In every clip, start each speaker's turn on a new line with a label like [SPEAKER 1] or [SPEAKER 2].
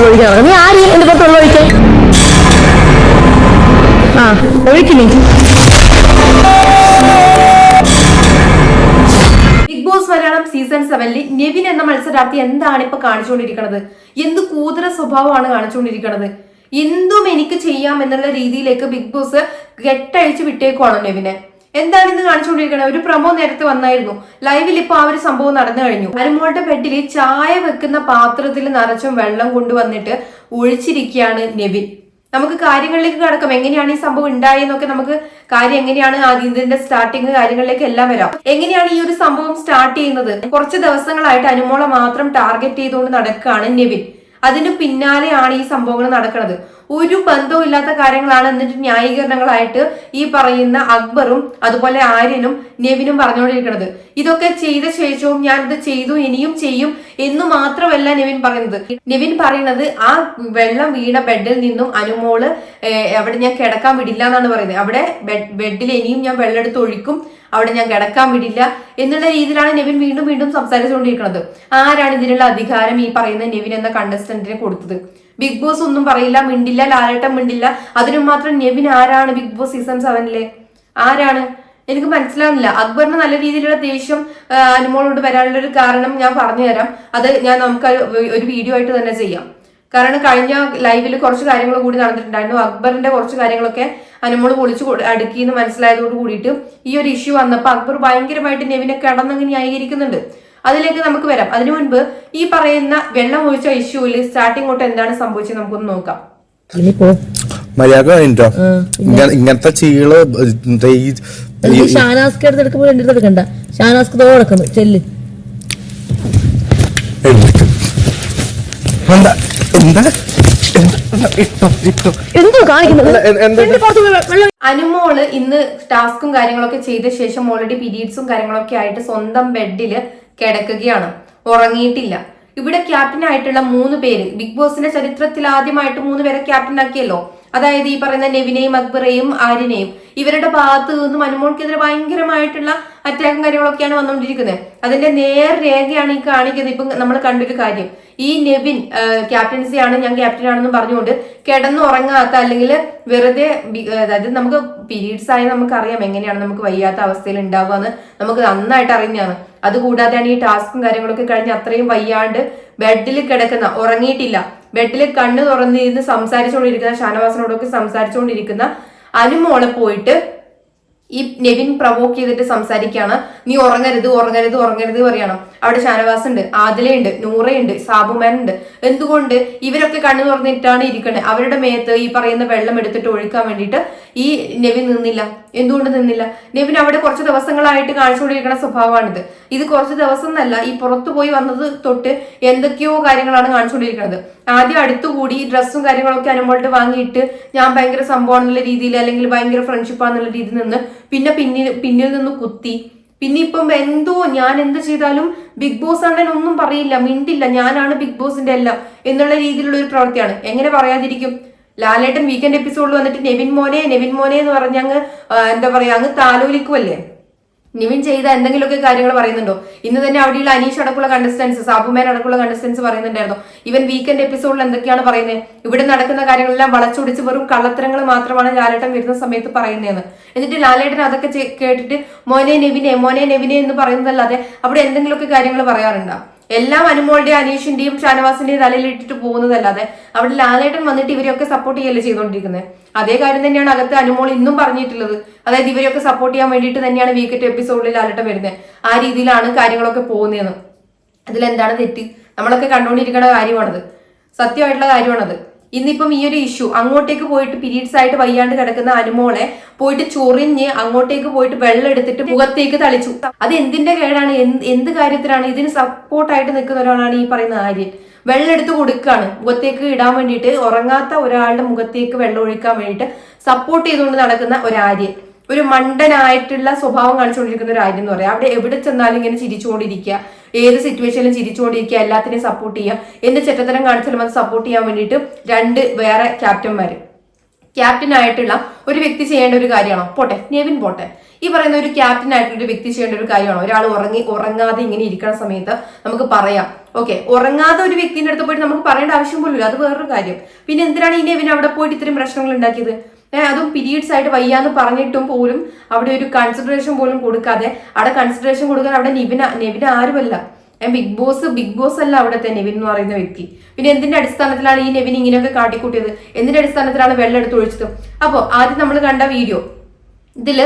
[SPEAKER 1] ഒഴിക്കണം നീ ആര് എന്റെ പുറത്തോട്ട് ഒഴിക്കാൻ ആ ഒഴിക്കിനി
[SPEAKER 2] ബിഗ് ബോസ് മലയാളം സീസൺ സെവനിൽ നെവിൻ എന്ന മത്സരാർത്ഥി എന്താണ് ഇപ്പൊ കാണിച്ചുകൊണ്ടിരിക്കുന്നത് എന്ത് കൂതര സ്വഭാവമാണ് കാണിച്ചുകൊണ്ടിരിക്കുന്നത് എന്തും എനിക്ക് ചെയ്യാം എന്നുള്ള രീതിയിലേക്ക് ബിഗ് ബോസ് കെട്ടഴിച്ച് വിട്ടേക്കുവാണോ നെവിനെ? എന്താണ് ഇന്ന് കാണിച്ചുകൊണ്ടിരിക്കുന്നത് ഒരു പ്രമോ നേരത്തെ വന്നായിരുന്നു. ലൈവിൽ ഇപ്പൊ ആ ഒരു സംഭവം നടന്നു കഴിഞ്ഞു. അരുമോളുടെ ബെഡിൽ ചായ വെക്കുന്ന പാത്രത്തിൽ നിറച്ചും വെള്ളം കൊണ്ടുവന്നിട്ട് ഒഴിച്ചിരിക്കുകയാണ് നെവിൻ. നമുക്ക് കാര്യങ്ങളിലേക്ക് കടക്കാം. എങ്ങനെയാണ് ഈ സംഭവം ഉണ്ടായെന്നൊക്കെ നമുക്ക് കാര്യം എങ്ങനെയാണ് ഇതിന്റെ സ്റ്റാർട്ടിങ് കാര്യങ്ങളിലേക്ക് എല്ലാം വരാം. എങ്ങനെയാണ് ഈ ഒരു സംഭവം സ്റ്റാർട്ട് ചെയ്യുന്നത്? കുറച്ച് ദിവസങ്ങളായിട്ട് അനുമോളെ മാത്രം ടാർഗറ്റ് ചെയ്തുകൊണ്ട് നടക്കുകയാണ് നെവിൻ. അതിന് പിന്നാലെയാണ് ഈ സംഭവങ്ങൾ നടക്കുന്നത്. ഒരു ബന്ധവും ഇല്ലാത്ത കാര്യങ്ങളാണ് എന്നിട്ട് ന്യായീകരണങ്ങളായിട്ട് ഈ പറയുന്ന അക്ബറും അതുപോലെ ആര്യനും നെവിനും പറഞ്ഞുകൊണ്ടിരിക്കുന്നത്. ഇതൊക്കെ ചെയ്ത ശേഷവും ഞാൻ ഇത് ചെയ്തു ഇനിയും ചെയ്യും എന്ന് മാത്രമല്ല നെവിൻ പറയുന്നത്. നെവിൻ പറയുന്നത് ആ വെള്ളം വീണ ബെഡിൽ നിന്നും അനുമോൾ അവിടെ ഞാൻ കിടക്കാൻ വിടില്ല എന്നാണ് പറയുന്നത്. അവിടെ ബെഡിൽ ഇനിയും ഞാൻ വെള്ളം എടുത്ത് ഒഴിക്കും അവിടെ ഞാൻ കിടക്കാൻ വിടില്ല എന്നുള്ള രീതിയിലാണ് നെവിൻ വീണ്ടും വീണ്ടും സംസാരിച്ചുകൊണ്ടിരിക്കുന്നത്. ആരാണ് ഇതിനുള്ള അധികാരം ഈ പറയുന്ന നെവിൻ എന്ന കണ്ടസ്റ്റന്റിന് കൊടുത്തത്? ബിഗ് ബോസ് ഒന്നും പറയില്ല മിണ്ടില്ല ലാലേട്ടൻ മിണ്ടില്ല. അതിനു മാത്രം നെവിൻ ആരാണ് ബിഗ് ബോസ് സീസൺ സെവനിലെ? ആരാണ്? എനിക്ക് മനസ്സിലാവുന്നില്ല. അക്ബറിന് നല്ല രീതിയിലുള്ള ദേഷ്യം അനുമോളോട് വരാനുള്ള ഒരു കാരണം ഞാൻ പറഞ്ഞു തരാം അത് ഞാൻ നമുക്ക് ഒരു- വീഡിയോ ആയിട്ട് തന്നെ ചെയ്യാം. കാരണം കഴിഞ്ഞ ലൈവിൽ കുറച്ച് കാര്യങ്ങൾ കൂടി നടന്നിട്ടുണ്ടായിരുന്നു. അക്ബറിന്റെ കുറച്ച് കാര്യങ്ങളൊക്കെ അനുമോൾ പൊളിച്ചു അടുക്കി എന്ന് മനസ്സിലായതോട് കൂടിയിട്ട് ഈ ഒരു ഇഷ്യൂ വന്നപ്പോൾ അക്ബർ ഭയങ്കരമായിട്ട് നെവിനെ കടന്നങ്ങ് ന്യായീകരിക്കുന്നുണ്ട്. അതിലേക്ക് നമുക്ക് വരാം. അതിനു മുൻപ് ഈ പറയുന്ന വെള്ളം ഒഴിച്ച ഇഷ്യൂവിൽ സ്റ്റാർട്ടിങ് തൊട്ട് എന്താണ് സംഭവിച്ചത് നമുക്കൊന്ന് നോക്കാം.
[SPEAKER 3] മര്യാദ ഇങ്ങനത്തെ
[SPEAKER 1] ചീൾ ഷാനാസ്ക്ക് എന്റെ അടുത്ത് എടുക്കണ്ട. ഷാനാസ്ക്ക് ചെല്ല്.
[SPEAKER 2] അനുമോൾ ഇന്ന് ടാസ്കും കാര്യങ്ങളൊക്കെ ചെയ്ത ശേഷം ഓൾറെഡി പീരീഡ്സും കാര്യങ്ങളൊക്കെ ആയിട്ട് സ്വന്തം ബെഡിൽ കിടക്കുകയാണ്. ഉറങ്ങിയിട്ടില്ല. ഇവിടെ ക്യാപ്റ്റൻ ആയിട്ടുള്ള മൂന്ന് പേര്. ബിഗ് ബോസിന്റെ ചരിത്രത്തിൽ ആദ്യമായിട്ട് മൂന്ന് പേരെ ക്യാപ്റ്റൻ ആക്കിയല്ലോ അതായത് ഈ പറയുന്ന നെവിനെയും അക്ബറേയും ആര്യനെയും ഇവരുടെ ഭാഗത്ത് നിന്നും അനുമോൾക്കെതിരെ ഭയങ്കരമായിട്ടുള്ള അറ്റാക്കും കാര്യങ്ങളൊക്കെയാണ് വന്നുകൊണ്ടിരിക്കുന്നത്. അതിന്റെ നേർ രേഖയാണ് ഈ കാണിക്കുന്നത്. ഇപ്പം നമ്മൾ കണ്ടൊരു കാര്യം. ഈ നെവിൻ ക്യാപ്റ്റൻസി ആണ് ഞാൻ ക്യാപ്റ്റൻ ആണെന്ന് പറഞ്ഞുകൊണ്ട് കിടന്നുറങ്ങാത്ത അല്ലെങ്കിൽ വെറുതെ അതായത് നമുക്ക് പീരീഡ്സ് ആയി നമുക്കറിയാം എങ്ങനെയാണ് നമുക്ക് വയ്യാത്ത അവസ്ഥയിൽ ഉണ്ടാവുക എന്ന് നമുക്ക് നന്നായിട്ട് അറിഞ്ഞാണ് അതുകൂടാതെയാണ് ഈ ടാസ്കും കാര്യങ്ങളൊക്കെ കഴിഞ്ഞ് അത്രയും വയ്യാണ്ട് ബെഡിൽ കിടക്കുന്ന ഉറങ്ങിയിട്ടില്ല. ബെഡിൽ കണ്ണ് തുറന്നിരുന്ന് സംസാരിച്ചുകൊണ്ടിരിക്കുന്ന ഷാനവാസിനോടൊക്കെ സംസാരിച്ചുകൊണ്ടിരിക്കുന്ന അനുമോളെ പോയിട്ട് ഈ നെവിൻ പ്രവോക്ക് ചെയ്തിട്ട് സംസാരിക്കുകയാണ്. നീ ഉറങ്ങരുത് ഉറങ്ങരുത് ഉറങ്ങരുത് പറയണം. അവിടെ ഷാനവാസ് ഉണ്ട് ആദിലയുണ്ട് നൂറയുണ്ട് സാബുമാൻ ഉണ്ട് എന്തുകൊണ്ട്? ഇവരൊക്കെ കണ്ണു തുറന്നിട്ടാണ് ഇരിക്കുന്നത് അവരുടെ മേത്ത് ഈ പറയുന്ന വെള്ളം എടുത്തിട്ട് ഒഴുക്കാൻ വേണ്ടിയിട്ട് ഈ നെവിൻ നിന്നില്ല. എന്തുകൊണ്ട് നിന്നില്ല? നെവിൻ അവിടെ കുറച്ച് ദിവസങ്ങളായിട്ട് കാണിച്ചുകൊണ്ടിരിക്കുന്ന സ്വഭാവമാണിത്. ഇത് കുറച്ച് ദിവസം എന്നല്ല ഈ പുറത്തു പോയി വന്നത് തൊട്ട് എന്തൊക്കെയോ കാര്യങ്ങളാണ് കാണിച്ചുകൊണ്ടിരിക്കുന്നത് ആദ്യം അടുത്തുകൂടി ഡ്രസ്സും കാര്യങ്ങളൊക്കെ അനുമ്പോട്ട് വാങ്ങിയിട്ട് ഞാൻ ഭയങ്കര സംഭവമാണെന്നുള്ള രീതിയിൽ അല്ലെങ്കിൽ ഭയങ്കര ഫ്രണ്ട്ഷിപ്പാന്നുള്ള രീതിയിൽ നിന്ന് പിന്നെ പിന്നിൽ പിന്നിൽ നിന്ന് കുത്തി. പിന്നെ ഇപ്പം എന്തോ ഞാൻ എന്ത് ചെയ്താലും ബിഗ് ബോസ് അണ്ണൻ ഒന്നും പറയില്ല മിണ്ടില്ല ഞാനാണ് ബിഗ് ബോസിന്റെ എല്ലാം എന്നുള്ള രീതിയിലുള്ള ഒരു പ്രവൃത്തിയാണ്. എങ്ങനെ പറയാതിരിക്കും? ലാലേട്ടൻ വീക്കെൻഡ് എപ്പിസോഡിൽ വന്നിട്ട് നെവിൻ മോനെ നെവിൻ മോനെ എന്ന് പറഞ്ഞ് അങ്ങ് എന്താ പറയാ അങ്ങ് താലോലിക്കുമല്ലേ നിവിൻ ചെയ്ത എന്തെങ്കിലുമൊക്കെ കാര്യങ്ങൾ പറയുന്നുണ്ടോ? ഇന്ന് തന്നെ അവിടെയുള്ള അനീഷ് അടക്കുള്ള കണ്ടസ്റ്റൻസ് സാബുമാൻ അടക്കുള്ള കണ്ടസ്റ്റൻസ് പറയുന്നുണ്ടായിരുന്നു. ഇവൻ വീക്കെൻഡ് എപ്പിസോഡിൽ എന്തൊക്കെയാണ് പറയുന്നത് ഇവിടെ നടക്കുന്ന കാര്യങ്ങളെല്ലാം വളച്ചൊടിച്ച് വെറും കള്ളത്തരങ്ങൾ മാത്രമാണ് ലാലേട്ടൻ വരുന്ന സമയത്ത് പറയുന്നതെന്ന് എന്നിട്ട് ലാലേട്ടൻ അതൊക്കെ കേട്ടിട്ട് മോനെ നെവിനെ മോനെ നെവിനെ എന്ന് പറയുന്നതല്ലാതെ അവിടെ എന്തെങ്കിലുമൊക്കെ കാര്യങ്ങൾ പറയാറുണ്ടോ? എല്ലാം അനുമോളുടെയും അനീഷിന്റെയും ഷാനവാസിന്റെയും തലയിലിട്ടിട്ട് പോകുന്നതല്ലാതെ അവിടെ ലാലേട്ടൻ വന്നിട്ട് ഇവരെയൊക്കെ സപ്പോർട്ട് ചെയ്യല്ലേ ചെയ്തുകൊണ്ടിരിക്കുന്നത് അതേ കാര്യം തന്നെയാണ് അകത്ത് അനുമോൾ ഇന്നും പറഞ്ഞിട്ടുള്ളത്. അതായത് ഇവരെയൊക്കെ സപ്പോർട്ട് ചെയ്യാൻ വേണ്ടിയിട്ട് തന്നെയാണ് വീക്കറ്റ് എപ്പിസോഡിൽ ലാലേട്ടൻ വരുന്നത്. ആ രീതിയിലാണ് കാര്യങ്ങളൊക്കെ പോകുന്നതെന്ന്. അതിലെന്താണ് തെറ്റ്? നമ്മളൊക്കെ കണ്ടുകൊണ്ടിരിക്കുന്ന കാര്യമാണത്. സത്യമായിട്ടുള്ള കാര്യമാണത്. ഇന്നിപ്പം ഈ ഒരു ഇഷ്യൂ അങ്ങോട്ടേക്ക് പോയിട്ട് പീരീഡ്സ് ആയിട്ട് വയ്യാണ്ട് കിടക്കുന്ന അനുമോളെ പോയിട്ട് ചൊറിഞ്ഞ് അങ്ങോട്ടേക്ക് പോയിട്ട് വെള്ളം എടുത്തിട്ട് മുഖത്തേക്ക് തളിച്ചു. അത് എന്തിന്റെ കേടാണ്? എന്ത് കാര്യത്തിലാണ്? ഇതിന് സപ്പോർട്ടായിട്ട് നിൽക്കുന്ന ഒരാളാണ് ഈ പറയുന്ന ആര്യൻ. വെള്ളം എടുത്ത് കൊടുക്കുകയാണ് മുഖത്തേക്ക് ഇടാൻ വേണ്ടിയിട്ട് ഉറങ്ങാത്ത ഒരാളുടെ മുഖത്തേക്ക് വെള്ളം ഒഴിക്കാൻ വേണ്ടിയിട്ട് സപ്പോർട്ട് ചെയ്തുകൊണ്ട് നടക്കുന്ന ഒരു ആര്യൻ. ഒരു മണ്ടനായിട്ടുള്ള സ്വഭാവം കാണിച്ചുകൊണ്ടിരിക്കുന്ന ഒരു ആര്യം എന്ന് പറയാം. അവിടെ എവിടെ ചെന്നാലും ഇങ്ങനെ ചിരിച്ചുകൊണ്ടിരിക്കുക. ഏത് സിറ്റുവേഷനിലും ചിരിച്ചുകൊണ്ടിരിക്കുക എല്ലാത്തിനെയും സപ്പോർട്ട് ചെയ്യുക. എന്ത് ചെറ്റത്തരം കാണിച്ചാലും അത് സപ്പോർട്ട് ചെയ്യാൻ വേണ്ടിയിട്ട് രണ്ട് വേറെ ക്യാപ്റ്റന്മാര് ക്യാപ്റ്റൻ ആയിട്ടുള്ള ഒരു വ്യക്തി ചെയ്യേണ്ട ഒരു കാര്യമാണോ? പോട്ടെ നെവിൻ പോട്ടെ. ഈ പറയുന്ന ഒരു ക്യാപ്റ്റൻ ആയിട്ടുള്ള ഒരു വ്യക്തി ചെയ്യേണ്ട ഒരു കാര്യമാണോ? ഒരാൾ ഉറങ്ങി ഉറങ്ങാതെ ഇങ്ങനെ ഇരിക്കുന്ന സമയത്ത് നമുക്ക് പറയാം. ഓക്കെ ഉറങ്ങാതെ ഒരു വ്യക്തിന്റെ അടുത്ത് പോയിട്ട് നമുക്ക് പറയേണ്ട ആവശ്യം പോലും അത് വേറൊരു കാര്യം. പിന്നെ എന്തിനാണ് ഈ നെവിൻ അവിടെ പോയിട്ട് ഇത്രയും പ്രശ്നങ്ങൾ ഉണ്ടാക്കിയത്? അതും പീരീഡ്സ് ആയിട്ട് വയ്യാന്ന് പറഞ്ഞിട്ടും പോലും അവിടെ ഒരു കൺസിഡറേഷൻ പോലും കൊടുക്കാതെ അവിടെ കൺസിഡറേഷൻ കൊടുക്കാൻ അവിടെ നിവിന നിവിന ആരുമല്ല. ബിഗ് ബോസ് ബിഗ് ബോസ് അല്ല അവിടുത്തെ നെവിൻ എന്ന് പറയുന്ന വ്യക്തി. പിന്നെ എന്തിന്റെ അടിസ്ഥാനത്തിലാണ് ഈ നെവിൻ ഇങ്ങനെയൊക്കെ കാട്ടിക്കൂട്ടിയത്? എന്തിന്റെ അടിസ്ഥാനത്തിലാണ് വെള്ളം എടുത്ത് ഒഴിച്ചത്? അപ്പോൾ ആദ്യം നമ്മൾ കണ്ട വീഡിയോ ഇതിൽ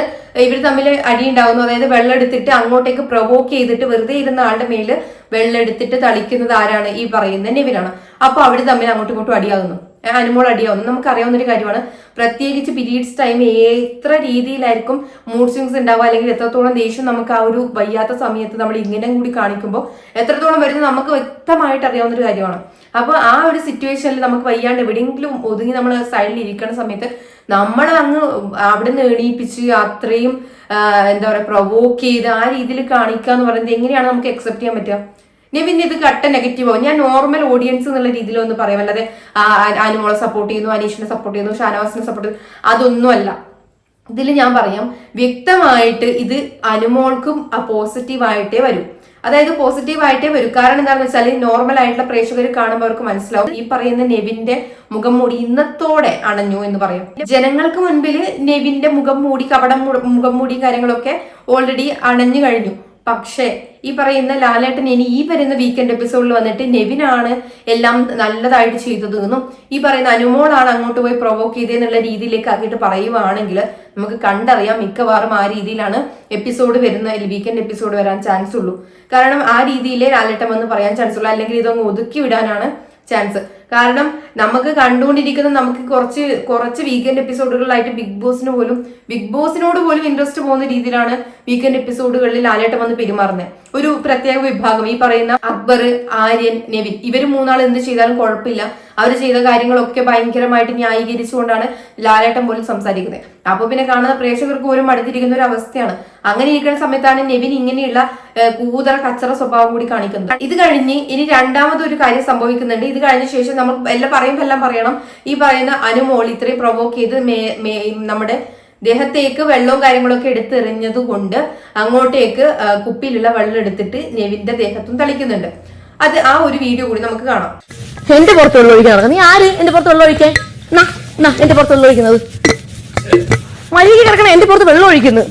[SPEAKER 2] ഇവർ തമ്മിൽ അടി ഉണ്ടാവുന്നു. അതായത് വെള്ളം എടുത്തിട്ട് അങ്ങോട്ടേക്ക് പ്രൊവോക്ക് ചെയ്തിട്ട് വെറുതെ ഇരുന്ന ആളുടെ മേൽ വെള്ളം എടുത്തിട്ട് തളിക്കുന്നത് ആരാണ്? ഈ പറയുന്ന നെവിനാണ്. അപ്പൊ അവർ തമ്മിൽ അങ്ങോട്ടും ഇങ്ങോട്ടും അടിയാകുന്നു. അനുമോൾ അടിയാവുന്നു നമുക്ക് അറിയാവുന്ന ഒരു കാര്യമാണ്. പ്രത്യേകിച്ച് പീരീഡ്സ് ടൈം എത്ര രീതിയിലായിരിക്കും മൂഡ് സ്വിങ്സ് ഉണ്ടാവുക അല്ലെങ്കിൽ എത്രത്തോളം ദേഷ്യം നമുക്ക് ആ ഒരു വയ്യാത്ത സമയത്ത് നമ്മൾ ഇങ്ങനെ കൂടി കാണിക്കുമ്പോൾ എത്രത്തോളം വരുന്നത് നമുക്ക് വ്യക്തമായിട്ട് അറിയാവുന്ന ഒരു കാര്യമാണ്. അപ്പോൾ ആ ഒരു സിറ്റുവേഷനിൽ നമുക്ക് വയ്യാണ്ട് എവിടെയെങ്കിലും ഒതുങ്ങി നമ്മൾ സൈഡിൽ ഇരിക്കുന്ന സമയത്ത് നമ്മൾ അങ്ങ് അവിടെ നിന്ന് എണീപ്പിച്ച് അത്രയും എന്താ പറയാ പ്രൊവോക്ക് ചെയ്ത് ആ രീതിയിൽ കാണിക്കുക എന്ന് പറയുന്നത് എങ്ങനെയാണ് നമുക്ക് അക്സെപ്റ്റ് ചെയ്യാൻ പറ്റുക? പിന്നെ ഇത് കട്ട നെഗറ്റീവോ ഞാൻ നോർമൽ ഓഡിയൻസ് എന്നുള്ള രീതിയിലൊന്നും പറയാം. അല്ലാതെ അനുമോളെ സപ്പോർട്ട് ചെയ്യുന്നു അനീഷിനെ സപ്പോർട്ട് ചെയ്യുന്നു ഷാനവാസിനെ സപ്പോർട്ട് ചെയ്യുന്നു അതൊന്നുമല്ല. ഇതിൽ ഞാൻ പറയാം വ്യക്തമായിട്ട് ഇത് അനുമോൾക്കും പോസിറ്റീവായിട്ടേ വരും. അതായത് പോസിറ്റീവ് ആയിട്ടേ വരും. കാരണം എന്താണെന്ന് വെച്ചാൽ നോർമൽ ആയിട്ടുള്ള പ്രേക്ഷകർ കാണുമ്പോൾ അവർക്ക് മനസ്സിലാവും. ഈ പറയുന്ന നെവിന്റെ മുഖം മൂടി ഇന്നത്തോടെ അണഞ്ഞു എന്ന് പറയും. ജനങ്ങൾക്ക് മുൻപിൽ നെവിന്റെ മുഖം മൂടി കപടം മുഖം മൂടി കാര്യങ്ങളൊക്കെ ഓൾറെഡി അണഞ്ഞു കഴിഞ്ഞു. പക്ഷേ ഈ പറയുന്ന ലാലേട്ടൻ ഇനി ഈ വരുന്ന വീക്കെൻഡ് എപ്പിസോഡിൽ വന്നിട്ട് നെവിനാണ് എല്ലാം നല്ലതായിട്ട് ചെയ്തത് എന്നും ഈ പറയുന്ന അനുമോളാണ് അങ്ങോട്ട് പോയി പ്രൊവോക്ക് ചെയ്തതെന്നുള്ള രീതിയിലേക്ക് ആക്കിയിട്ട് പറയുവാണെങ്കിൽ നമുക്ക് കണ്ടറിയാം മിക്കവാറും ആ രീതിയിലാണ് എപ്പിസോഡ് വരുന്ന വീക്കെൻഡ് എപ്പിസോഡ് വരാൻ ചാൻസ് ഉള്ളൂ. കാരണം ആ രീതിയിലേ ലാലേട്ടൻ വന്ന് പറയാൻ ചാൻസ് ഉള്ളൂ. അല്ലെങ്കിൽ ഇതൊന്ന് ഒതുക്കി വിടാനാണ് ചാൻസ് കാരണം നമുക്ക് കണ്ടുകൊണ്ടിരിക്കുന്ന നമുക്ക് കുറച്ച് കുറച്ച് വീക്കെൻഡ് എപ്പിസോഡുകളിലായിട്ട് ബിഗ് ബോസിന് പോലും ബിഗ് ബോസിനോട് പോലും ഇൻട്രസ്റ്റ് പോകുന്ന രീതിയിലാണ് വീക്കെൻഡ് എപ്പിസോഡുകളിൽ ലാലേട്ടൻ വന്ന് പെരുമാറുന്നത്. ഒരു പ്രത്യേക വിഭാഗം. ഈ പറയുന്ന അക്ബർ ആര്യൻ നെവിൻ. ഇവർ മൂന്നാൾ എന്ത് ചെയ്താലും കുഴപ്പമില്ല. അവർ ചെയ്ത കാര്യങ്ങളൊക്കെ ഭയങ്കരമായിട്ട് ന്യായീകരിച്ചുകൊണ്ടാണ് ലാലേട്ടൻ പോലും സംസാരിക്കുന്നത്. അപ്പൊ പിന്നെ കാണുന്ന പ്രേക്ഷകർക്ക് പോലും മടുത്തിരിക്കുന്ന ഒരു അവസ്ഥയാണ്. അങ്ങനെ ഇരിക്കുന്ന സമയത്താണ് നെവിൻ ഇങ്ങനെയുള്ള കൂതറ കച്ചറ സ്വഭാവം കൂടി കാണിക്കുന്നത്. ഇത് കഴിഞ്ഞ് ഇനി രണ്ടാമത് ഒരു കാര്യം സംഭവിക്കുന്നുണ്ട്. ഇത് കഴിഞ്ഞ ശേഷം നമ്മൾ എല്ലാം പറയുമ്പോൾ എല്ലാം പറയണം. ഈ പറയുന്ന അനുമോൾ ഇത്രയും പ്രൊവോക്ക് ചെയ്ത് നമ്മുടെ ദേഹത്തേക്ക് വെള്ളവും കാര്യങ്ങളൊക്കെ എടുത്തെറിഞ്ഞത് കൊണ്ട് അങ്ങോട്ടേക്ക് കുപ്പിയിലുള്ള വെള്ളം എടുത്തിട്ട് നെവിന്റെ ദേഹത്തും തളിക്കുന്നുണ്ട്. അത് ആ ഒരു വീഡിയോ കൂടി നമുക്ക് കാണാം.
[SPEAKER 1] എന്റെ പുറത്ത് വെള്ളം ഒഴിക്കാൻ നീ ആര്? എന്റെ പുറത്ത് വെള്ളം ഒഴിക്കാൻ? എന്റെ പുറത്ത് വെള്ളം ഒഴിക്കുന്നത്. മര്യാദ കിടക്കണം എന്റെ പുറത്ത് വെള്ളം ഒഴിക്കുന്നു.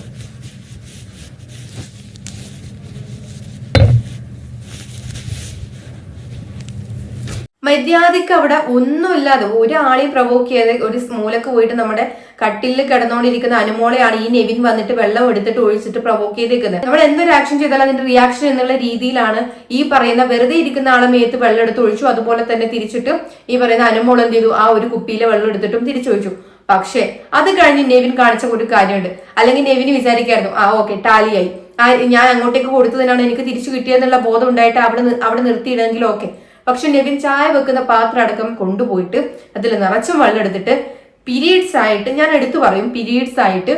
[SPEAKER 2] മര്യാദയ്ക്ക് അവിടെ ഒന്നുമില്ലാതെ ഒരാളെയും പ്രൊവോക്ക് ചെയ്യാതെ ഒരു മൂലക്ക് പോയിട്ട് നമ്മുടെ കട്ടിലിൽ കിടന്നുകൊണ്ടിരിക്കുന്ന അനുമോളെയാണ് ഈ നെവിൻ വന്നിട്ട് വെള്ളം എടുത്തിട്ട് ഒഴിച്ചിട്ട് പ്രൊവോക്ക് ചെയ്തേക്കുന്നത്. നമ്മൾ എന്തൊരു ആക്ഷൻ ചെയ്താലും അതിന്റെ റിയാക്ഷൻ എന്നുള്ള രീതിയിലാണ് ഈ പറയുന്ന വെറുതെ ഇരിക്കുന്ന ആളെ മേത്ത് വെള്ളം എടുത്ത് ഒഴിച്ചു. അതുപോലെ തന്നെ തിരിച്ചിട്ട് ഈ പറയുന്ന അനുമോൾ എന്ത് ചെയ്തു? ആ ഒരു കുപ്പിയിലെ വെള്ളം എടുത്തിട്ടും തിരിച്ചൊഴിച്ചു പക്ഷേ അത് കഴിഞ്ഞ് നെവിൻ കാണിച്ച ഒരു കാര്യമുണ്ട്. അല്ലെങ്കിൽ നെവിന് വിചാരിക്കായിരുന്നു ആ ഓക്കെ ടാലിയായി ആ ഞാൻ അങ്ങോട്ടേക്ക് കൊടുത്തതിനാണ് എനിക്ക് തിരിച്ചു കിട്ടിയെന്നുള്ള ബോധം ഉണ്ടായിട്ട് അവിടെ അവിടെ നിർത്തിയിടണമെങ്കിലും ഓക്കെ പക്ഷെ നെവിൻ ചായ വെക്കുന്ന പാത്രം അടക്കം കൊണ്ടുപോയിട്ട് അതിൽ നിറച്ചും വെള്ളം എടുത്തിട്ട് പീരീഡ്സ് ആയിട്ട് ഞാൻ എടുത്തു പറയും. പീരീഡ്സ് ആയിട്ട്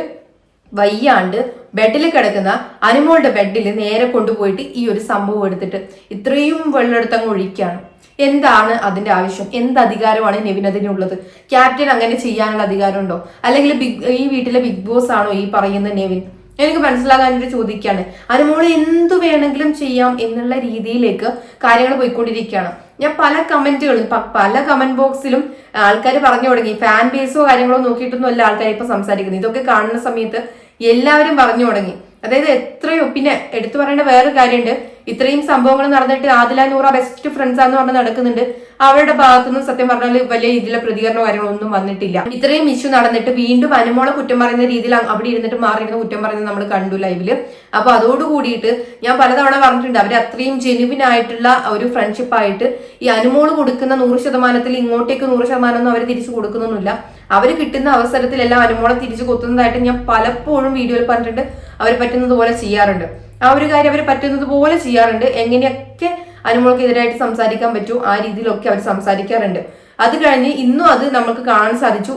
[SPEAKER 2] വയ്യാണ്ട് ബെഡിൽ കിടക്കുന്ന അനുമോളുടെ ബെഡിൽ നേരെ കൊണ്ടുപോയിട്ട് ഈ ഒരു സംഭവം എടുത്തിട്ട് ഇത്രയും വെള്ളെടുത്തങ്ങ് ഒഴിക്കുകയാണ് എന്താണ് അതിന്റെ ആവശ്യം? എന്ത് അധികാരമാണ് നെവിൻ അതിനുള്ളത്? ക്യാപ്റ്റൻ അങ്ങനെ ചെയ്യാനുള്ള അധികാരമുണ്ടോ? അല്ലെങ്കിൽ ബിഗ് ഈ വീട്ടിലെ ബിഗ് ബോസ് ആണോ ഈ പറയുന്ന നെവിൻ? എനിക്ക് മനസ്സിലാകാനായിട്ട് ചോദിക്കുകയാണ് അനുമോൾ എന്തു വേണമെങ്കിലും ചെയ്യാം എന്നുള്ള രീതിയിലേക്ക് കാര്യങ്ങൾ പോയിക്കൊണ്ടിരിക്കുകയാണ്. ഞാൻ പല കമന്റുകളും പല കമന്റ് ബോക്സിലും ആൾക്കാർ പറഞ്ഞു തുടങ്ങി. ഫാൻ ബേസോ കാര്യങ്ങളോ നോക്കിയിട്ടൊന്നും അല്ല ആൾക്കാർ ഇപ്പൊ സംസാരിക്കുന്നത്. ഇതൊക്കെ കാണുന്ന സമയത്ത് എല്ലാവരും പറഞ്ഞു തുടങ്ങി. അതായത് എത്രയോ പിന്നെ എടുത്തു പറയേണ്ട വേറൊരു കാര്യമുണ്ട്. ഇത്രയും സംഭവങ്ങൾ നടന്നിട്ട് ആദില നൂറ ബെസ്റ്റ് ഫ്രണ്ട്സ് ആന്ന് പറഞ്ഞ് നടക്കുന്നുണ്ട്. അവരുടെ ഭാഗത്തുനിന്ന് സത്യം പറഞ്ഞാൽ വലിയ രീതിയിലുള്ള പ്രതികരണ കാര്യങ്ങളൊന്നും വന്നിട്ടില്ല. ഇത്രയും ഇഷ്യൂ നടന്നിട്ട് വീണ്ടും അനുമോളെ കുറ്റം പറയുന്ന രീതിയിൽ അവിടെ ഇരുന്നിട്ട് മാറിയിരുന്ന കുറ്റം പറയുന്നത് നമ്മൾ കണ്ടു ലൈവിൽ അപ്പൊ അതോട് കൂടിയിട്ട് ഞാൻ പലതവണ പറഞ്ഞിട്ടുണ്ട് അവർ അത്രയും ജെനുവിൻ ആയിട്ടുള്ള ഒരു ഫ്രണ്ട്ഷിപ്പ് ആയിട്ട് ഈ അനുമോൾ കൊടുക്കുന്ന നൂറ് ശതമാനത്തിൽ ഇങ്ങോട്ടേക്ക് നൂറ് ശതമാനം ഒന്നും അവർ തിരിച്ചു കൊടുക്കുന്നൊന്നുമില്ല. അവർ കിട്ടുന്ന അവസരത്തിലെല്ലാം അനുമോളെ തിരിച്ചു കൊത്തുന്നതായിട്ട് ഞാൻ പലപ്പോഴും വീഡിയോയിൽ പറഞ്ഞിട്ടുണ്ട്. അവർ പറ്റുന്നത് പോലെ ചെയ്യാറുണ്ട്. ആ ഒരു കാര്യം അവർ പറ്റുന്നത് പോലെ ചെയ്യാറുണ്ട്. എങ്ങനെയൊക്കെ അനുമോൾക്കെതിരായിട്ട് സംസാരിക്കാൻ പറ്റൂ ആ രീതിയിലൊക്കെ അവർ സംസാരിക്കാറുണ്ട്. അത് കഴിഞ്ഞ് ഇന്നും അത് നമുക്ക് കാണാൻ സാധിച്ചു.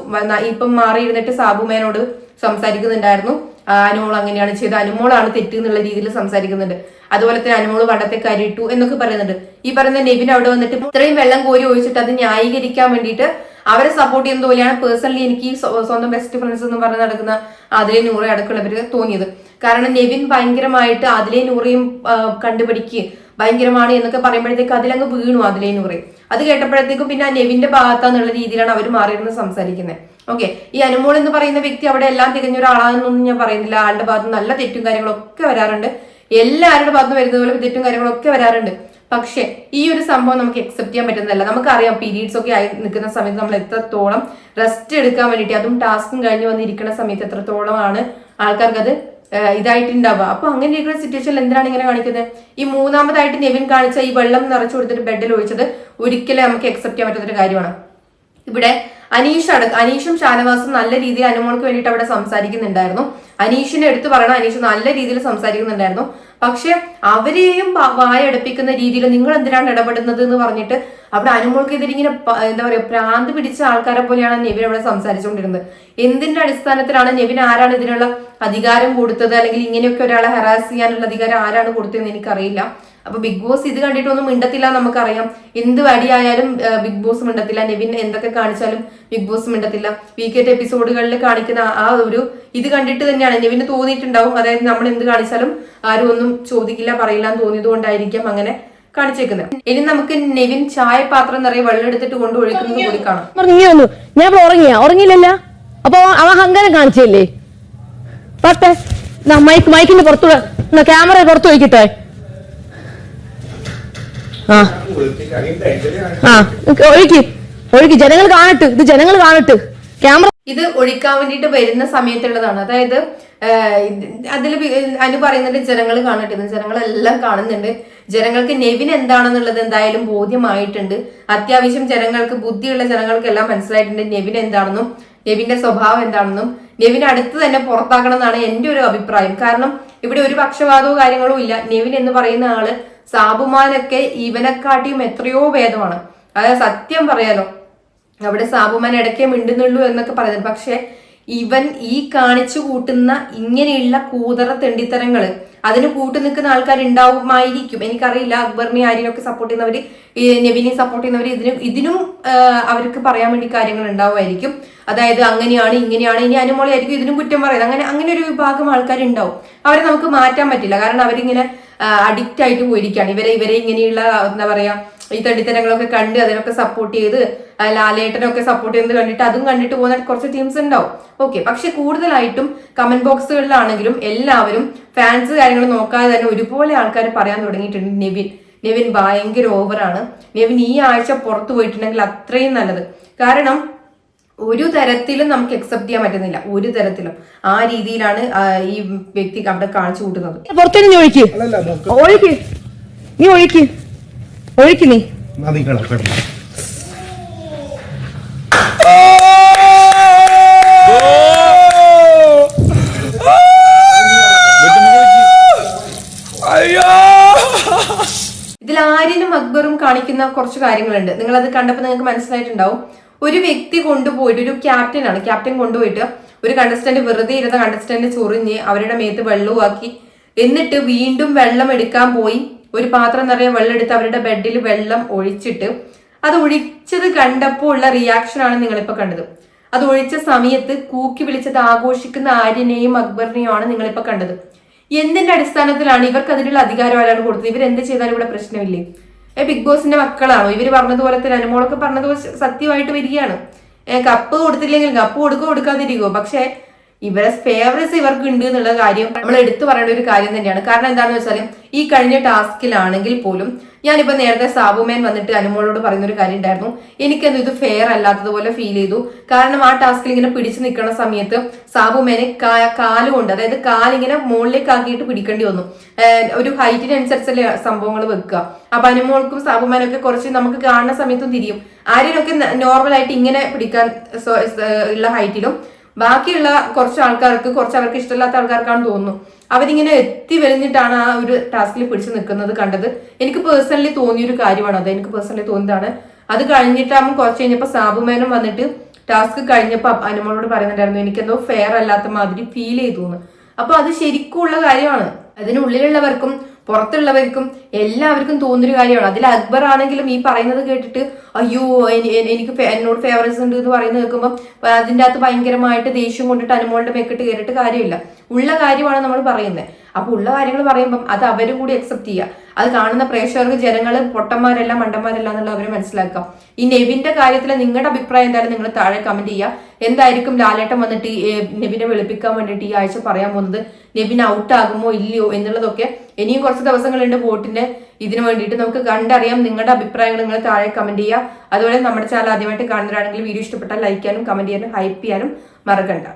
[SPEAKER 2] ഇപ്പം മാറിയിരുന്നിട്ട് സാബുമേനോട് സംസാരിക്കുന്നുണ്ടായിരുന്നു. അനുമോൾ അങ്ങനെയാണ് ചെയ്ത് അനുമോളാണ് തെറ്റ് എന്നുള്ള രീതിയിൽ സംസാരിക്കുന്നുണ്ട്. അതുപോലെ തന്നെ അനുമോൾ വടത്തെ കരിട്ടു എന്നൊക്കെ പറയുന്നുണ്ട്. ഈ പറയുന്ന നെബിൻ അവിടെ വന്നിട്ട് ഇത്രയും വെള്ളം കോരി ഒഴിച്ചിട്ട് അത് ന്യായീകരിക്കാൻ വേണ്ടിയിട്ട് അവരെ സപ്പോർട്ട് ചെയ്യുന്ന പോലെയാണ് പേഴ്സണലി എനിക്ക് സ്വന്തം ബെസ്റ്റ് ഫ്രണ്ട്സ് എന്ന് പറഞ്ഞ് നടക്കുന്ന അതിലെ നൂറ് അടക്കമുള്ളവർ തോന്നിയത്. കാരണം നെവിൻ ഭയങ്കരമായിട്ട് അതിലെ നൂറയും കണ്ടുപിടിക്കുക ഭയങ്കരമാണ് എന്നൊക്കെ പറയുമ്പോഴത്തേക്ക് അതിലങ്ങ് വീണു അതിലെ നൂറെ. അത് കേട്ടപ്പോഴത്തേക്കും പിന്നെ ആ നെവിന്റെ ഭാഗത്താന്നുള്ള രീതിയിലാണ് അവർ മാറിയിരുന്ന് സംസാരിക്കുന്നത് ഓക്കെ. ഈ അനുമോൾ എന്ന് പറയുന്ന വ്യക്തി അവിടെ എല്ലാം തികഞ്ഞ ഒരാളാണെന്നൊന്നും ഞാൻ പറയുന്നില്ല. ആളുടെ ഭാഗത്ത് നല്ല തെറ്റും കാര്യങ്ങളൊക്കെ വരാറുണ്ട്. എല്ലാവരുടെ ഭാഗത്തും വരുന്നത് പോലെ തെറ്റും കാര്യങ്ങളൊക്കെ വരാറുണ്ട്. പക്ഷേ ഈ ഒരു സംഭവം നമുക്ക് അക്സെപ്റ്റ് ചെയ്യാൻ പറ്റുന്നതല്ല. നമുക്കറിയാം പീരീഡ്സ് ഒക്കെ ആയി നിൽക്കുന്ന സമയത്ത് നമ്മൾ എത്രത്തോളം റെസ്റ്റ് എടുക്കാൻ വേണ്ടിയിട്ട് അതും ടാസ്കും കഴിഞ്ഞ് വന്നിരിക്കുന്ന സമയത്ത് എത്രത്തോളമാണ് ആൾക്കാർക്ക് അത് ഇതായിട്ടുണ്ടാവുക. അപ്പൊ അങ്ങനെ ഇരിക്കുന്ന സിറ്റുവേഷനിൽ എന്തിനാണ് ഇങ്ങനെ കാണിക്കുന്നത്? ഈ മൂന്നാമതായിട്ട് നെവിൻ കാണിച്ച ഈ വെള്ളം നിറച്ചു കൊടുത്തിട്ട് ബെഡിൽ ഒഴിച്ചത് ഒരിക്കലും നമുക്ക് അക്സെപ്റ്റ് ചെയ്യാൻ പറ്റാത്തൊരു കാര്യമാണ്. ഇവിടെ അനീഷ് അട അനീഷും ഷാനവാസും നല്ല രീതിയിൽ അനുമോൾക്ക് വേണ്ടിയിട്ട് അവിടെ സംസാരിക്കുന്നുണ്ടായിരുന്നു. അനീഷിനെ എടുത്തു പറയണം. അനീഷ് നല്ല രീതിയിൽ സംസാരിക്കുന്നുണ്ടായിരുന്നു. പക്ഷെ അവരെയും വായ വായടപ്പിക്കുന്ന രീതിയിൽ നിങ്ങൾ എന്തിനാണ് ഇടപെടുന്നത് എന്ന് പറഞ്ഞിട്ട് അവിടെ അനുമോൾക്കെതിരെ ഇങ്ങനെ എന്താ പറയുക പ്രാന്ത് പിടിച്ച ആൾക്കാരെ പോലെയാണ് നെവിൻ അവിടെ സംസാരിച്ചുകൊണ്ടിരുന്നത്. എന്തിന്റെ അടിസ്ഥാനത്തിലാണ് നെവിൻ ആരാണ് ഇതിനുള്ള അധികാരം കൊടുത്തത്? അല്ലെങ്കിൽ ഇങ്ങനെയൊക്കെ ഒരാളെ ഹറാസ് ചെയ്യാനുള്ള അധികാരം ആരാണ് കൊടുത്തതെന്ന് എനിക്കറിയില്ല. അപ്പൊ ബിഗ് ബോസ് ഇത് കണ്ടിട്ടൊന്നും മിണ്ടത്തില്ല നമുക്കറിയാം. എന്ത് വടിയായാലും ബിഗ് ബോസ് മിണ്ടത്തില്ല. നെവിൻ എന്തൊക്കെ കാണിച്ചാലും ബിഗ് ബോസ് മിണ്ടത്തില്ല. വീക്കെറ്റ് എപ്പിസോഡുകളിൽ കാണിക്കുന്ന ആ- ഒരു ഇത് കണ്ടിട്ട് തന്നെയാണ് നെവിന് തോന്നിയിട്ടുണ്ടാവും. അതായത് നമ്മൾ എന്ത് കാണിച്ചാലും ആരും ഒന്നും ചോദിക്കില്ല പറയില്ല എന്ന് തോന്നിയത് കൊണ്ടായിരിക്കാം. അങ്ങനെ കാണിച്ചേക്കുന്നത്. ഇനി നമുക്ക് നെവിൻ ചായ പാത്രം നിറയെ വെള്ളം എടുത്തിട്ട് കൊണ്ട് ഒഴിക്കുന്നത് കൂടി കാണാം.
[SPEAKER 1] വന്നു ഞാൻ ഇപ്പോൾ ഉറങ്ങിയ? ഉറങ്ങിയില്ലല്ല? അപ്പൊ അവ അഹങ്കാരം കാണിച്ചല്ലേ? ദാ മൈക്ക് മൈക്കിന്റെ പുറത്തു ക്യാമറ പുറത്തു വയ്ക്കട്ടെ ആ. ആ ഒഴുക്കി. ഒഴുക്കി. ജനങ്ങൾ കാണട്ട്. ഇത് ജനങ്ങൾ കാണട്ട്. ക്യാമറ
[SPEAKER 2] ഇത് ഒഴിക്കാൻ വേണ്ടിയിട്ട് വരുന്ന സമയത്തുള്ളതാണ്. അതായത് അതിൽ അനു പറയുന്നുണ്ട് ജനങ്ങൾ കാണട്ടെ. ജനങ്ങളെല്ലാം കാണുന്നുണ്ട്. ജനങ്ങൾക്ക് നെവിൻ എന്താണെന്നുള്ളത് എന്തായാലും ബോധ്യമായിട്ടുണ്ട്. അത്യാവശ്യം ജനങ്ങൾക്ക് ബുദ്ധിയുള്ള ജനങ്ങൾക്ക് എല്ലാം മനസ്സിലായിട്ടുണ്ട് നെവിൻ എന്താണെന്നും നെവിന്റെ സ്വഭാവം എന്താണെന്നും. നെവിൻ അടുത്ത് തന്നെ പുറത്താക്കണം എന്നാണ് എന്റെ ഒരു അഭിപ്രായം. കാരണം ഇവിടെ ഒരു പക്ഷപാതവും കാര്യങ്ങളും ഇല്ല. നെവിൻ എന്ന് പറയുന്ന ആൾ സാബുമാനൊക്കെ ഇവനെക്കാട്ടിയും എത്രയോ ഭേദമാണ്. അതായത് സത്യം പറയാലോ. അവിടെ സാബുമാൻ ഇടയ്ക്കേ മിണ്ടുന്നുള്ളൂ എന്നൊക്കെ പറയുന്നത് പക്ഷെ ഇവൻ ഈ കാണിച്ചു കൂട്ടുന്ന ഇങ്ങനെയുള്ള കൂതറ തെണ്ടിത്തരങ്ങൾ അതിന് കൂട്ടു നിൽക്കുന്ന ആൾക്കാർ ഉണ്ടാവുമായിരിക്കും എനിക്കറിയില്ല അക്ബറിനെ ആര്യനൊക്കെ സപ്പോർട്ട് ചെയ്യുന്നവര് ഈ നെവിനെ സപ്പോർട്ട് ചെയ്യുന്നവര് ഇതിനും ഇതിനും അവർക്ക് പറയാൻ വേണ്ടി കാര്യങ്ങൾ ഉണ്ടാവുമായിരിക്കും. അതായത് അങ്ങനെയാണ് ഇങ്ങനെയാണ് ഇനി അനുമോളായിരിക്കും ഇതിനും കുറ്റം പറയുന്നത്. അങ്ങനെ അങ്ങനെ ഒരു വിഭാഗം ആൾക്കാർ ഉണ്ടാവും അവരെ നമുക്ക് മാറ്റാൻ പറ്റില്ല. കാരണം അവരിങ്ങനെ അഡിക്റ്റ് ആയിട്ട് പോയിരിക്കുകയാണ്. ഇവരെ ഇവരെ ഇങ്ങനെയുള്ള എന്താ പറയാ ഈ തെണ്ടിത്തരങ്ങളൊക്കെ കണ്ട് അതിനൊക്കെ സപ്പോർട്ട് ചെയ്ത് ലാലേട്ടനൊക്കെ സപ്പോർട്ട് ചെയ്യുന്നത് കണ്ടിട്ട് അതും കണ്ടിട്ട് പോകുന്ന കുറച്ച് ടീംസ് ഉണ്ടാവും. ഓക്കെ പക്ഷെ കൂടുതലായിട്ടും കമന്റ് ബോക്സുകളിലാണെങ്കിലും എല്ലാവരും ഫാൻസ് കാര്യങ്ങൾ നോക്കാതെ തന്നെ ഒരുപോലെ ആൾക്കാർ പറയാൻ തുടങ്ങിയിട്ടുണ്ട്. നെവിൻ. നെവിൻ ഭയങ്കര ഓവറാണ് നെവിൻ ഈ ആഴ്ച പുറത്തു പോയിട്ടുണ്ടെങ്കിൽ അത്രയും നല്ലത്. കാരണം ഒരു തരത്തിലും നമുക്ക് അക്സെപ്റ്റ് ചെയ്യാൻ പറ്റുന്നില്ല. ഒരു തരത്തിലും. ആ രീതിയിലാണ് ഈ വ്യക്തി അവിടെ കാണിച്ചു കൂട്ടുന്നത്.
[SPEAKER 1] പുറത്തേക്ക് ഒഴുക്കി. ഒഴുക്കി. നീ ഒഴുക്കി. ഒഴുക്കി നീ.
[SPEAKER 2] ഇതിൽ ആര്യനും അക്ബറും കാണിക്കുന്ന കുറച്ച് കാര്യങ്ങളുണ്ട്. നിങ്ങൾ അത് കണ്ടപ്പോൾ നിങ്ങൾക്ക് മനസ്സിലായിട്ടുണ്ടാവും. ഒരു വ്യക്തി കൊണ്ടുപോയിട്ട് ഒരു ക്യാപ്റ്റൻ ആണ്. ക്യാപ്റ്റൻ കൊണ്ടുപോയിട്ട് ഒരു കണ്ടസ്റ്റന്റ് വെറുതെ ഇരുന്ന കണ്ടസ്റ്റന്റ് ചൊറിഞ്ഞ് അവരുടെ മേത്ത് വെള്ളവുമാക്കി. എന്നിട്ട് വീണ്ടും വെള്ളം എടുക്കാൻ പോയി. ഒരു പാത്രം നിറയെ വെള്ളം എടുത്ത് അവരുടെ ബെഡിൽ വെള്ളം ഒഴിച്ചിട്ട് അത് ഒഴിച്ചത് കണ്ടപ്പോൾ ഉള്ള റിയാക്ഷൻ ആണ് നിങ്ങളിപ്പോ കണ്ടത്. അത് ഒഴിച്ച സമയത്ത് കൂക്കി വിളിച്ചത് ആഘോഷിക്കുന്ന ആര്യനെയും അക്ബറിനെയും ആണ് നിങ്ങളിപ്പോ കണ്ടത്. എന്തിന്റെ അടിസ്ഥാനത്തിലാണ് ഇവർക്ക് അതിനുള്ള അധികാരം ആരാണ് കൊടുത്തത്? ഇവർ എന്ത് ചെയ്താലും ഇവിടെ പ്രശ്നമില്ലേ? ബിഗ് ബോസിന്റെ മക്കളാണോ? ഇവർ പറഞ്ഞതുപോലെ തന്നെ അനുമോളൊക്കെ പറഞ്ഞതുപോലെ സത്യമായിട്ട് വരികയാണ്. കപ്പ് കൊടുത്തില്ലെങ്കിൽ കപ്പ് കൊടുക്കോ കൊടുക്കാതിരിക്കോ? പക്ഷെ ഇവരെ ഫേവറേറ്റ്സ് ഇവർക്ക് ഉണ്ട് എന്നുള്ള കാര്യം നമ്മൾ എടുത്തു പറയേണ്ട ഒരു കാര്യം തന്നെയാണ്. കാരണം എന്താണെന്ന് വെച്ചാൽ ഈ കഴിഞ്ഞ ടാസ്കിലാണെങ്കിൽ പോലും ഞാനിപ്പോ നേരത്തെ സാബുമേൻ വന്നിട്ട് അനുമോളോട് പറയുന്ന ഒരു കാര്യം ഉണ്ടായിരുന്നു. എനിക്കെന്തോ ഇത് ഫെയർ അല്ലാത്തതുപോലെ ഫീൽ ചെയ്തു. കാരണം ആ ടാസ്കിൽ ഇങ്ങനെ പിടിച്ചു നിൽക്കുന്ന സമയത്ത് സാബുമേനെ കാലുകൊണ്ട് അതായത് കാലിങ്ങനെ മുകളിലേക്ക് ആക്കിയിട്ട് പിടിക്കേണ്ടി വന്നു. ഒരു ഹൈറ്റിനനുസരിച്ചല്ലേ സംഭവങ്ങൾ വെക്കുക. അപ്പൊ അനുമോൾക്കും സാബുമേനൊക്കെ കുറച്ച് നമുക്ക് കാണുന്ന സമയത്തും തിരിയും. ആരെങ്കിലും നോർമൽ ആയിട്ട് ഇങ്ങനെ പിടിക്കാൻ ഉള്ള ഹൈറ്റിലും ബാക്കിയുള്ള കുറച്ച് ആൾക്കാർക്ക് കുറച്ച് അവർക്ക് ഇഷ്ടമില്ലാത്ത ആൾക്കാർക്കാണ് തോന്നുന്നു. അവരിങ്ങനെ എത്തി വലിഞ്ഞിട്ടാണ് ആ ഒരു ടാസ്കിൽ പിടിച്ചു നിൽക്കുന്നത് കണ്ടത്. എനിക്ക് പേഴ്സണലി തോന്നിയൊരു കാര്യമാണ് അത്. എനിക്ക് പേഴ്സണലി തോന്നിയതാണ്. അത് കഴിഞ്ഞിട്ടാകുമ്പോൾ കുറച്ച് കഴിഞ്ഞപ്പോൾ സാബുമേനും വന്നിട്ട് ടാസ്ക് കഴിഞ്ഞപ്പോൾ അനുമോളോട് പറയുന്നുണ്ടായിരുന്നു എനിക്കെന്തോ ഫെയർ അല്ലാത്ത മാതിരി ഫീൽ ചെയ്തു അപ്പോൾ അപ്പൊ അത് ശരിക്കുള്ള കാര്യമാണ്. അതിനുള്ളിലുള്ളവർക്കും പുറത്തുള്ളവർക്കും എല്ലാവർക്കും തോന്നുന്നൊരു കാര്യമാണ്. അതിൽ അക്ബർ ആണെങ്കിലും ഈ പറയുന്നത് കേട്ടിട്ട് അയ്യോ എനി- എനി- എനിക്ക് എന്നോട് ഫേവറേറ്റ്സ് ഉണ്ട് എന്ന് പറയുന്നത് കേൾക്കുമ്പോൾ അതിന്റെ അകത്ത് ഭയങ്കരമായിട്ട് ദേഷ്യം കൊണ്ടിട്ട് അനുമോളുടെ മെക്കിട്ട് കയറിയിട്ട് കാര്യമില്ല. ഉള്ള കാര്യമാണ് നമ്മൾ പറയുന്നത്. അപ്പൊ ഉള്ള കാര്യങ്ങൾ പറയുമ്പം അത് അവരും കൂടി അക്സെപ്റ്റ് ചെയ്യുക അത് കാണുന്ന പ്രേക്ഷകർക്ക് ജനങ്ങൾ പൊട്ടന്മാരല്ല മണ്ടന്മാരല്ല എന്നുള്ള അവർ മനസ്സിലാക്കാം. ഈ നെവിന്റെ കാര്യത്തിൽ നിങ്ങളുടെ അഭിപ്രായം എന്തായാലും നിങ്ങൾ താഴെ കമന്റ് ചെയ്യുക എന്തായിരിക്കും ലാലേട്ടൻ വന്നിട്ട് നെവിനെ വെളുപ്പിക്കാൻ വേണ്ടിയിട്ട് ഈ ആഴ്ച പറയാൻ പോകുന്നത്? നെവിൻ ഔട്ട് ആകുമോ ഇല്ലയോ എന്നുള്ളതൊക്കെ ഇനിയും കുറച്ച് ദിവസങ്ങളുണ്ട് വോട്ടിന്. ഇതിനു വേണ്ടിയിട്ട് നമുക്ക് കണ്ടറിയാം നിങ്ങളുടെ അഭിപ്രായങ്ങൾ നിങ്ങൾ താഴെ കമന്റ് ചെയ്യുക അതുപോലെ നമ്മുടെ ചാനൽ ആദ്യമായിട്ട് കാണുന്നവരാണെങ്കിൽ വീഡിയോ ഇഷ്ടപ്പെട്ടാൽ ലൈക്ക് ചെയ്യാനും കമന്റ് ചെയ്യാനും ഹൈപ്പ് ചെയ്യാനും മറക്കണ്ട.